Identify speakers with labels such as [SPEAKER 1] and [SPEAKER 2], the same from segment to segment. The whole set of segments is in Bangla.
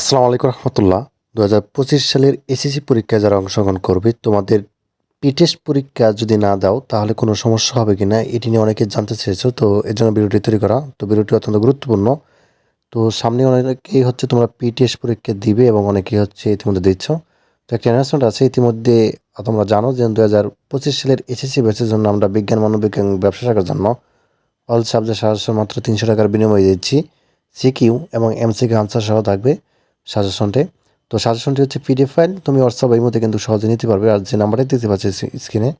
[SPEAKER 1] আসসালামু আলাইকুম রহমতুল্লাহ। দু হাজার পঁচিশ সালের এসএসসি পরীক্ষায় যারা অংশগ্রহণ করবে, তোমাদের পিটেস্ট পরীক্ষা যদি না দাও, তাহলে কোনো সমস্যা হবে কি না এটি নিয়ে অনেকে জানতে চেয়েছো, তো এর জন্য ভিডিওটি তৈরি করা। তো ভিডিওটি অত্যন্ত গুরুত্বপূর্ণ। তো সামনে অনেকেই হচ্ছে তোমরা পিটিএস পরীক্ষা দিবে এবং অনেকেই হচ্ছে ইতিমধ্যে দিচ্ছ। তো একটা অ্যানাউন্সমেন্ট আছে, ইতিমধ্যে তোমরা জানো যে দু হাজার পঁচিশ সালের এসএসসি ব্যাচের জন্য আমরা বিজ্ঞান মনোবিজ্ঞান ব্যবসা শাখার জন্য অল সাবজেক্ট সাহায্য মাত্র তিনশো টাকার বিনিময়ে দিচ্ছি। সিকিউ এবং এমসিকিউ আনসার সহ থাকবে। সাজেশনটে। তো সাজেশনটি হচ্ছে পিডিএফ ফাইল। তুমি হোয়াটসঅ্যাপ মধ্যে কিন্তু সহজে নিতে পারবে আর যে নাম্বারটি দিতে পারছি স্ক্রিনে,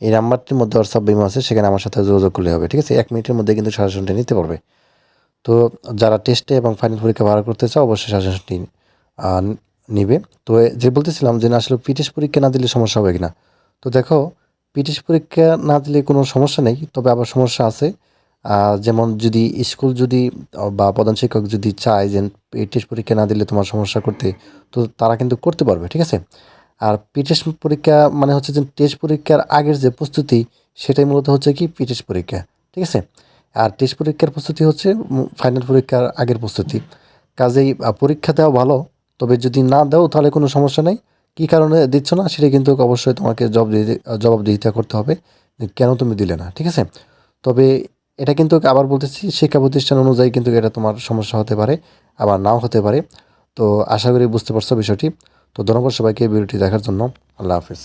[SPEAKER 1] এই নাম্বারটির মধ্যে হোয়াটসঅ্যাপ বিমো আছে, সেখানে আমার সাথে যোগাযোগ করলে হবে, ঠিক আছে? এক মিনিটের মধ্যে কিন্তু সাজেশনটি নিতে পারবে। তো যারা টেস্টে এবং ফাইনাল পরীক্ষা ভাড়া করতে চাও, অবশ্যই সাজেশনটি নিবে। তো যে বলতেছিলাম যে না, আসলে পিটিএস পরীক্ষা না দিলে সমস্যা হবে কিনা? তো দেখো পিটিএস পরীক্ষা না দিলে কোনো সমস্যা নেই, তবে আবার সমস্যা আছে। যেমন যদি স্কুল যদি বা প্রধান শিক্ষক যদি চায় যে টেস্ট পরীক্ষা না দিলে তোমার সমস্যা করতে, তো তারা কিন্তু করতে পারবে, ঠিক আছে? আর পিটেস্ট পরীক্ষা মানে হচ্ছে যে টেস্ট পরীক্ষার আগের যে প্রস্তুতি, সেটাই মূলত হচ্ছে কি পিটেস্ট পরীক্ষা, ঠিক আছে? আর টেস্ট পরীক্ষার প্রস্তুতি হচ্ছে ফাইনাল পরীক্ষার আগের প্রস্তুতি। কাজেই পরীক্ষা দেওয়া ভালো, তবে যদি না দাও তাহলে কোনো সমস্যা নেই। কী কারণে দিচ্ছ না, সেটা কিন্তু অবশ্যই তোমাকে জবাব জবাবদিহিতা করতে হবে কেন তুমি দিলে না, ঠিক আছে? তবে এটা কিন্তু আবার বলতেছি, শিক্ষা প্রতিষ্ঠান অনুযায়ী কিন্তু এটা তোমার সমস্যা হতে পারে, আবার নাও হতে পারে। তো আশা করি বুঝতে পারছ বিষয়টি। তো ধন্যবাদ সবাইকে ভিডিওটি দেখার জন্য। আল্লাহ হাফিজ।